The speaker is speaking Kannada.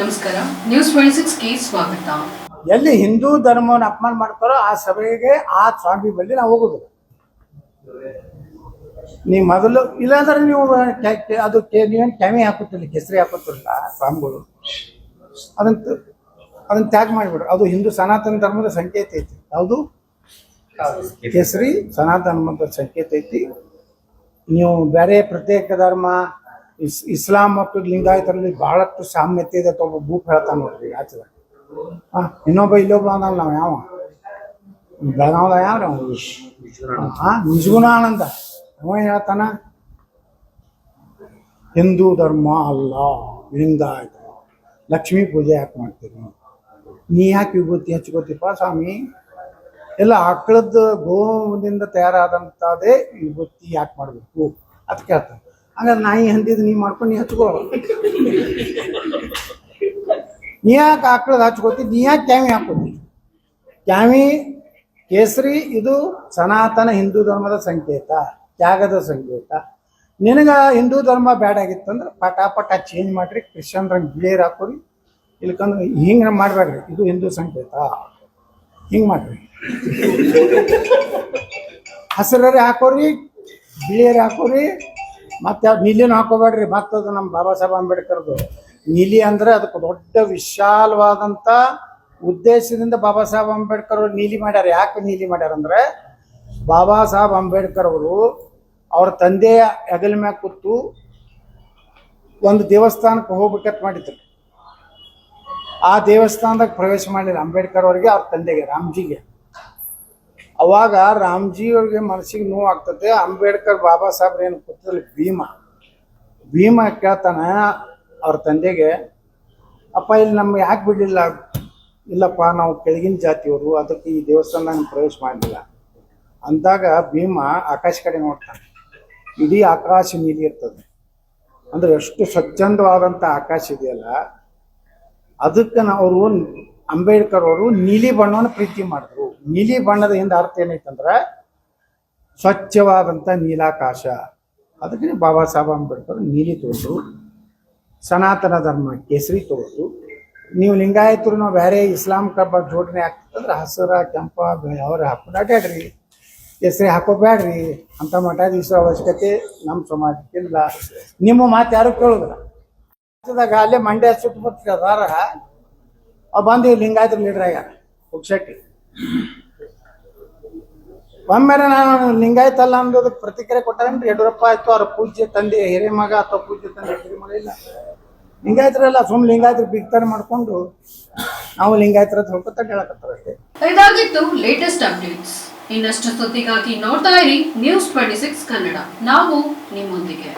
ನಮಸ್ಕಾರ. ನ್ಯೂಸ್ ಟ್ವೆಂಟಿ ಸಿಕ್ಸ್ಗೆ ಸ್ವಾಗತ. ಎಲ್ಲಿ ಹಿಂದೂ ಧರ್ಮವನ್ನು ಅಪಮಾನ ಮಾಡ್ತಾರೋ ಆ ಸಭೆಗೆ ಆ ಸ್ವಾಮಿ ಬಳಿ ನಾವು ಹೋಗುದು ನೀವು ಮೊದಲು, ಇಲ್ಲಾಂದ್ರೆ ನೀವು ಅದು ನೀವೇನು ಕೆಮಿ ಹಾಕುತ್ತಿಲ್ಲ, ಕೆಸರಿ ಹಾಕುತ್ತಿಲ್ಲ, ಸ್ವಾಮಿಗಳು. ಅದನ್ನ ಅದನ್ನ ತ್ಯಾಗ ಮಾಡಿಬಿಡ್ರಿ ಅದು ಹಿಂದೂ ಸನಾತನ ಧರ್ಮದ ಸಂಕೇತ ಐತಿ. ಯಾವುದು ಕೇಸರಿ ಸನಾತನ ಧರ್ಮದ ಸಂಕೇತ ಐತಿ. ನೀವು ಬೇರೆ ಪ್ರತ್ಯೇಕ ಧರ್ಮ ಇಸ್, ಇಸ್ಲಾಂ ಮತ್ತು ಲಿಂಗಾಯತರಲ್ಲಿ ಬಹಳಷ್ಟು ಸಾಮ್ಯತೆ ಇದೆ ಅಂತ ಒಬ್ಬ ಹೇಳ್ತಾನೆ ನೋಡ್ರಿ, ಆಚೆ ಹಾ, ಇನ್ನೊಬ್ಬ ಇಲ್ಲೊಬ್ಬ ಅನ್ನಲ್ಲ ನಾವು, ಯಾವ? ಬೆಳಗಾವದ ಯಾವ ಹಾ ನಿಜಗುಣಾನಂದ ಅವ ಹೇಳ್ತಾನ? ಹಿಂದೂ ಧರ್ಮ ಅಲ್ಲ, ಲಿಂಗಾಯತ. ಲಕ್ಷ್ಮೀ ಪೂಜೆ ಯಾಕೆ ಮಾಡ್ತೀರಿ ನೀ ಯಾಕೆ ವಿಭೂತಿ ಹಚ್ಕೋತಿಪ್ಪ ಸ್ವಾಮಿ? ಎಲ್ಲ ಆಕಳದ ಗೋವಿಂದ ತಯಾರಾದಂಥದ್ದೇ ವಿಭೂತಿ ಯಾಕೆ ಮಾಡಬೇಕು? ಅಂತ ಕೇಳ್ತಾನೆ. ಹಂಗಾರೆ ನಾಯಿ ಹಂದಿದ್ ನೀ ಮಾಡ್ಕೊಂಡು ನೀ ಹಚ್ಕೋ ನೀ ಯಾಕೆ ಆಕಳದ ಹಚ್ಕೋತಿ? ನೀ ಯಾಕೆ ಕ್ಯಾಮಿ ಹಾಕೋತಿ? ಕ್ಯಾಮಿ ಕೇಸರಿ, ಇದು ಸನಾತನ ಹಿಂದೂ ಧರ್ಮದ ಸಂಕೇತ, ತ್ಯಾಗದ ಸಂಕೇತ. ನಿನಗೆ ಹಿಂದೂ ಧರ್ಮ ಬ್ಯಾಡ್ ಆಗಿತ್ತಂದ್ರೆ ಪಟ ಪಟ ಚೇಂಜ್ ಮಾಡ್ರಿ ಕ್ರಿಶ್ಚಿಯನ್ ರಂಗ್ ಬಿಳಿಯರ್ ಹಾಕೋರಿ. ಇಲ್ಕಂದ್ರೆ ಹಿಂಗೆ ಮಾಡ್ಬೇಡ್ರಿ, ಇದು ಹಿಂದೂ ಸಂಕೇತ. ಹಿಂಗ್ ಮಾಡ್ರಿ. ಹಸಿರರಿ ಹಾಕೋರಿ ಬಿಳಿಯರ್ ಹಾಕೋರಿ ಮತ್ತೆ ಯಾವ ನೀಲಿನೂ ಹಾಕೋಬೇಡ್ರಿ ಮತ್ತದು ನಮ್ಮ ಬಾಬಾ ಸಾಹೇಬ್ ಅಂಬೇಡ್ಕರ್ದು. ನೀಲಿ ಅಂದ್ರೆ ಅದಕ್ಕೆ ದೊಡ್ಡ ವಿಶಾಲವಾದಂಥ ಉದ್ದೇಶದಿಂದ ಬಾಬಾ ಸಾಹೇಬ್ ಅಂಬೇಡ್ಕರ್ ಅವರು ನೀಲಿ ಮಾಡ್ಯಾರ. ಯಾಕೆ ನೀಲಿ ಮಾಡ್ಯಾರ ಅಂದ್ರೆ, ಬಾಬಾ ಸಾಹೇಬ್ ಅಂಬೇಡ್ಕರ್ ಅವರು ಅವ್ರ ತಂದೆಯ ಹೆಗಲ ಮ್ಯಾಗ ಕೂತು ಒಂದು ದೇವಸ್ಥಾನಕ್ಕೆ ಹೋಗ್ಬೇಕಂತ ಮಾಡಿದ್ರು. ಆ ದೇವಸ್ಥಾನದಾಗ ಪ್ರವೇಶ ಮಾಡಿದ್ರು ಅಂಬೇಡ್ಕರ್ ಅವರಿಗೆ, ಅವ್ರ ತಂದೆಗೆ, ರಾಮ್ಜಿಗೆ. ಅವಾಗ ರಾಮ್ಜಿ ಅವ್ರಿಗೆ ಮನಸ್ಸಿಗೆ ನೋವು ಆಗ್ತದೆ ಅಂಬೇಡ್ಕರ್ ಬಾಬಾ ಸಾಹೇಬ್ರ ಏನು ಕೂತಲ್ಲಿ ಭೀಮ. ಭೀಮ ಕೇಳ್ತಾನೆ ಅವ್ರ ತಂದೆಗೆ, ಅಪ್ಪ, ಇಲ್ಲಿ ನಮ್ಗೆ ಯಾಕೆ ಬಿಡಲಿಲ್ಲ? ಇಲ್ಲಪ್ಪ, ನಾವು ಕೆಳಗಿನ ಜಾತಿಯವರು, ಅದಕ್ಕೆ ಈ ದೇವಸ್ಥಾನ ಪ್ರವೇಶ ಮಾಡಲಿಲ್ಲ. ಅಂದಾಗ ಭೀಮ ಆಕಾಶ ಕಡೆ ನೋಡ್ತಾನೆ. ಇಡೀ ಆಕಾಶ ನೀಲಿ ಇರ್ತದೆ. ಅಂದ್ರೆ ಎಷ್ಟು ಸ್ವಚ್ಛಂದವಾದಂಥ ಆಕಾಶ ಇದೆಯಲ್ಲ, ಅದಕ್ಕೆ ಅವರು ಅಂಬೇಡ್ಕರ್ ಅವರು ನೀಲಿ ಬಣ್ಣವನ್ನು ಪ್ರೀತಿ ಮಾಡಿದ್ರು. ನೀಲಿ ಬಣ್ಣದ ಹಿಂದೆ ಅರ್ಥ ಏನೈತಂದ್ರೆ ಸ್ವಚ್ಛವಾದಂಥ ನೀಲಾಕಾಶ. ಅದಕ್ಕೆ ಬಾಬಾ ಸಾಹೇಬ್ ಅಂಬೇಡ್ಕರ್ ನೀಲಿ ತೋರಿಸು, ಸನಾತನ ಧರ್ಮ ಕೇಸರಿ ತೋರಿಸು. ನೀವು ಲಿಂಗಾಯತರು, ನಾವು ಬೇರೆ ಇಸ್ಲಾಂ ಕಬ್ಬ ಜೋಡಣೆ ಆಗ್ತದಂದ್ರೆ ಹಸಿರ, ಕೆಂಪ, ಅವ್ರ ಹಾಕೊಂಡು ಅಡ್ಯಾಡ್ರಿ ಕೇಸರಿ ಹಾಕೋಬೇಡ್ರಿ ಅಂತ ಮಠಾಧೀಶರ ಅವಶ್ಯಕತೆ ನಮ್ಮ ಸಮಾಜಕ್ಕಿಲ್ಲ. ನಿಮ್ಮ ಮಾತು ಯಾರು ಕೇಳೋದಿಲ್ಲ? ಅಲ್ಲೇ ಮಂಡ್ಯ ಸುತ್ತಮುತ್ತ ಅದಾರ ಅವ್ ಬಂದು ಲಿಂಗಾಯತ ಲೀಡರ್ ಆಗ್ಯಾರ ಪುಕ್ಷಟ್ಟಿ ಒಮ್ಮೆ ನಾನು ಲಿಂಗಾಯತ ಅಲ್ಲ ಅನ್ನೋದಕ್ಕೆ ಪ್ರತಿಕ್ರಿಯೆ ಕೊಟ್ಟಾರೇನ್ರಿ? ಯಡಿಯೂರಪ್ಪ ಆಯ್ತು, ಅವ್ರ ಪೂಜ್ಯ ತಂದೆ, ಹಿರಿಯ ಮಗ ಅಥವಾ ಪೂಜ್ಯ ತಂದೆ, ಹಿರಿಯ ಮಗ ಇಲ್ಲ. ಲಿಂಗಾಯತರೆಲ್ಲ ಸುಮ್ ಲಿಂಗಾಯತರು ಬಿಗ್ತಾರೆ ಮಾಡ್ಕೊಂಡು ನಾವು ಲಿಂಗಾಯತರ ಅಷ್ಟೇ. ಇದಾಗಿತ್ತು ಲೇಟೆಸ್ಟ್ ಅಪ್ಡೇಟ್ಸ್ ಇನ್ನಷ್ಟು ಸುದ್ದಿಗಾಗಿ ನೋಡ್ತಾ ಇರಿ ನ್ಯೂಸ್ ಟ್ವೆಂಟಿ ಸಿಕ್ಸ್ ಕನ್ನಡ. ನಾವು ನಿಮ್ಮೊಂದಿಗೆ.